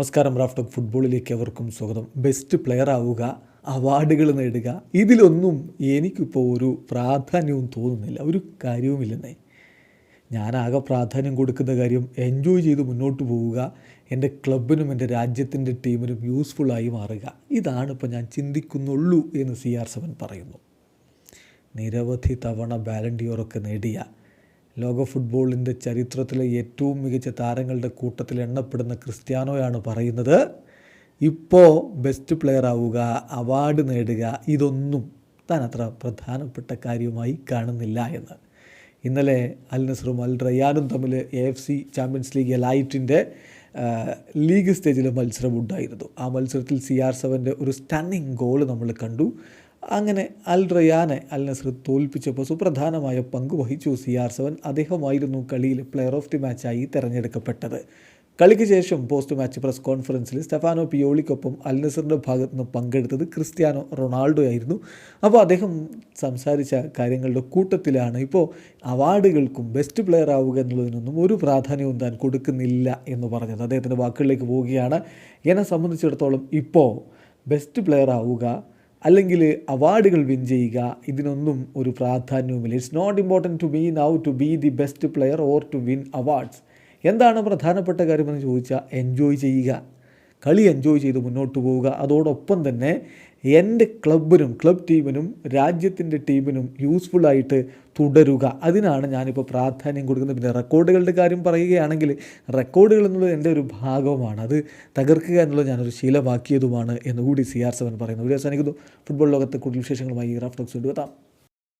നമസ്കാരം raft of ഫുട്ബോളിലേക്ക് അവർക്കും സ്വാഗതം. ബെസ്റ്റ് പ്ലെയർ ആവുക അവാർഡുകൾ നേടുക ഇതിലൊന്നും എനിക്കിപ്പോൾ ഒരു പ്രാധാന്യവും തോന്നുന്നില്ല ഒരു കാര്യവുമില്ലെന്നേ. ഞാനാകെ പ്രാധാന്യം കൊടുക്കുന്ന കാര്യം എൻജോയ് ചെയ്ത് മുന്നോട്ട് പോവുക എന്റെ ക്ലബിനും എന്റെ രാജ്യത്തിന്റെ ടീമിനും യൂസ്ഫുള്ളായി മാറുക. ഇതാണ് ഇപ്പോൾ ഞാൻ ചിന്തിക്കുന്നുള്ളൂ എന്ന് സി ആർ സെവൻ പറയുന്നു. നിരവധി തവണ ബാലൻഡിയോറൊക്കെ നേടിയ ലോക ഫുട്ബോളിന്റെ ചരിത്രത്തിലെ ഏറ്റവും മികച്ച താരങ്ങളുടെ കൂട്ടത്തിൽ എണ്ണപ്പെടുന്ന ക്രിസ്ത്യാനോയാണ് പറയുന്നത്. ഇപ്പോൾ ബെസ്റ്റ് പ്ലെയർ ആവുക അവാർഡ് നേടുക ഇതൊന്നും താൻ അത്ര പ്രധാനപ്പെട്ട കാര്യമായി കാണുന്നില്ല എന്ന്. ഇന്നലെ അൽ നസറും അൽ റയാനും തമ്മിൽ A F C champions league എലൈറ്റിന്റെ league സ്റ്റേജിലെ മത്സരം ഉണ്ടായിരുന്നു ആ മത്സരത്തിൽ സി ആർ സെവന്റെ ഒരു സ്റ്റണ്ണിങ് ഗോൾ നമ്മൾ കണ്ടു. അങ്ങനെ അൽ റയാനെ അൽ നസർ തോൽപ്പിച്ചപ്പോൾ സുപ്രധാനമായ പങ്ക് വഹിച്ചു. സി ആർ സെവൻ അദ്ദേഹമായിരുന്നു കളിയിൽ പ്ലെയർ ഓഫ് ദി മാച്ചായി തിരഞ്ഞെടുക്കപ്പെട്ടത്. കളിക്ക് ശേഷം പോസ്റ്റ് മാച്ച് പ്രസ് കോൺഫറൻസിൽ സ്റ്റെഫാനോ പിയോളിക്കൊപ്പം അൽ നസറിന്റെ ഭാഗത്ത് നിന്ന് പങ്കെടുത്തത് ക്രിസ്ത്യാനോ റൊണാൾഡോ ആയിരുന്നു. അപ്പോൾ അദ്ദേഹം സംസാരിച്ച കാര്യങ്ങളുടെ കൂട്ടത്തിലാണ് ഇപ്പോൾ അവാർഡുകൾക്കും ബെസ്റ്റ് പ്ലെയർ ആവുക എന്നുള്ളതിനൊന്നും ഒരു പ്രാധാന്യവും താൻ കൊടുക്കുന്നില്ല എന്ന് പറഞ്ഞത്. അദ്ദേഹത്തിന്റെ വാക്കുകളിലേക്ക് പോവുകയാണ്. എന്നെ സംബന്ധിച്ചിടത്തോളം ഇപ്പോൾ ബെസ്റ്റ് പ്ലെയർ ആവുക അല്ലെങ്കിൽ അവാർഡുകൾ വിൻ ചെയ്യുക ഇതിനൊന്നും ഒരു പ്രാധാന്യവുമില്ല. It's not important to be now to be the best player or to win awards എന്താണ് പ്രധാനപ്പെട്ട കാര്യമെന്ന് ചോദിച്ചാൽ എൻജോയ് ചെയ്യുക. കളി എൻജോയ് ചെയ്ത് മുന്നോട്ട് പോവുക. അതോടൊപ്പം തന്നെ എന്റെ ക്ലബിനും ക്ലബ് ടീമിനും രാജ്യത്തിന്റെ ടീമിനും യൂസ്ഫുള്ളായിട്ട് തുടരുക. അതിനാണ് ഞാനിപ്പോൾ പ്രാധാന്യം കൊടുക്കുന്നത്. പിന്നെ റെക്കോർഡുകളുടെ കാര്യം പറയുകയാണെങ്കിൽ റെക്കോർഡുകൾ എന്നുള്ളത് എന്റെ ഒരു ഭാഗമാണ് അത് തകർക്കുക എന്നുള്ളത് ഞാനൊരു ശീലമാക്കിയതുമാണ് എന്നുകൂടി സി ആർ സെവൻ പറയുന്നു. ഇവിടെ അവസാനിക്കുന്നു. ഫുട്ബോൾ ലോകത്തെ കൂടുതൽ വിശേഷങ്ങളുമായി റഫ്ലക്സ് കൊണ്ടുവെത്താം